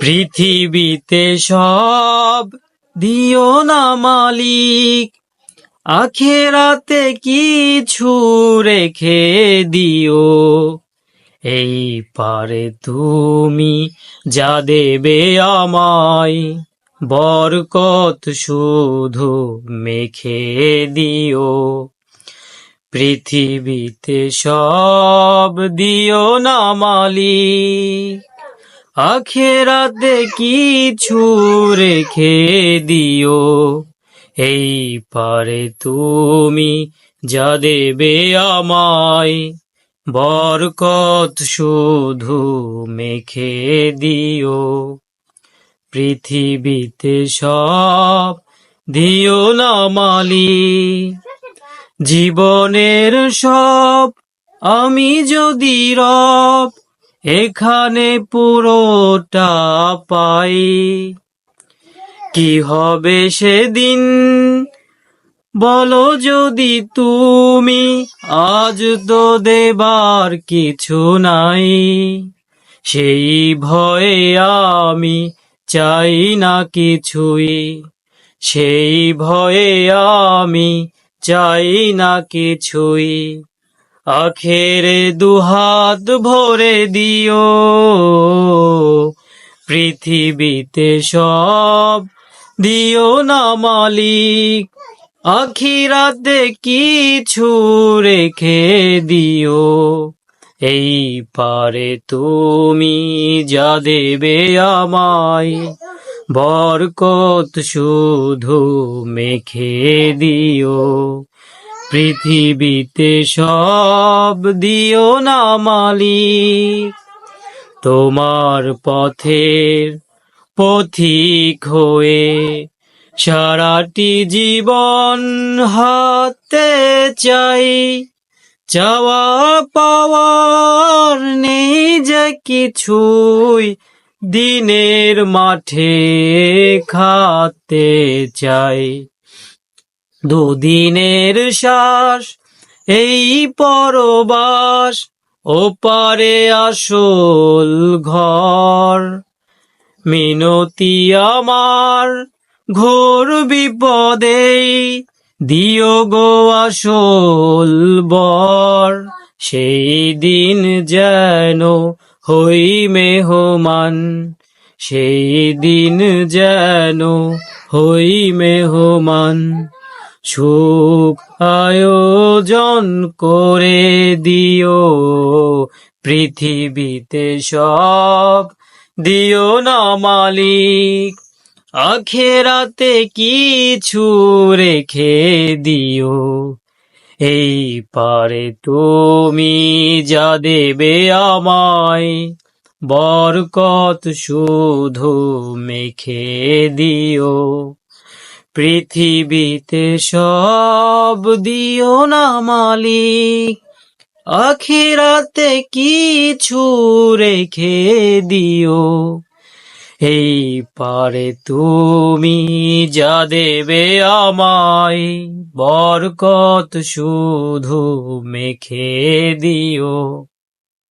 পৃথিবীতে সব দিও না মালিক। আখেরাতে কিছু রেখে দিও। এই পারে তুমি যা দেবে আমায়, বরকত শুধু মেখে দিও। পৃথিবীতে সব দিও না মালিক। আখেরাতে কিছু রেখে দিও। এই পারে তুমি যা দেবে আমায়, বরকত শুধু মেখে দিও। পৃথিবীতে সব দিও না মালিক জীবনের সব আমি যদি রব এখানে পুরোটা পাই। কি হবে সেদিন? বলো যদি তুমি, আজ তো দেবার কিছু নাই। সেই ভয়ে আমি চাই না কিছুই। সেই ভয়ে আমি চাই না কিছুই। আখেরে দুহাত ভরে দিও। পৃথিবীতে সব দিও না মালিক, আখিরাতে কিছু রেখে দিও। এই পারে তুমি যা দেবে আমায়, বরকত শুধু মেখে দিও। পৃথিবীতে সব দিও না মালিক। তোমার পথের পথিক হয়ে সারাটি জীবন হাতে চাই। চাওয়া পাওয়ার নেই যে কিছুই দিনের মাঠে খাতে চাই। দুদিনের শ্বাস, এই পরবাস ওপারে আসল ঘর। মিনতি আমার ঘোর বিপদেই দিও গো আসল বর। সেই দিন যেন হই মেহমান, সেই দিন যেন হই মেহমান। সুখ আয়োজন করে দিও, পৃথিবীতে সব দিও না মালিক। আখেরাতে কিছু রেখে দিও, এই পারে তুমি যা দেবে আমায়। বরকত শুধু মেখে দিও। পৃথিবীতে সব দিও না মালিক। আখিরাতে কিছু রেখে দিও। এই পারে তুমি যা দেবে আমায়, বরকত শুধু মেখে দিও।